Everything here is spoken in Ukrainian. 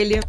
ele.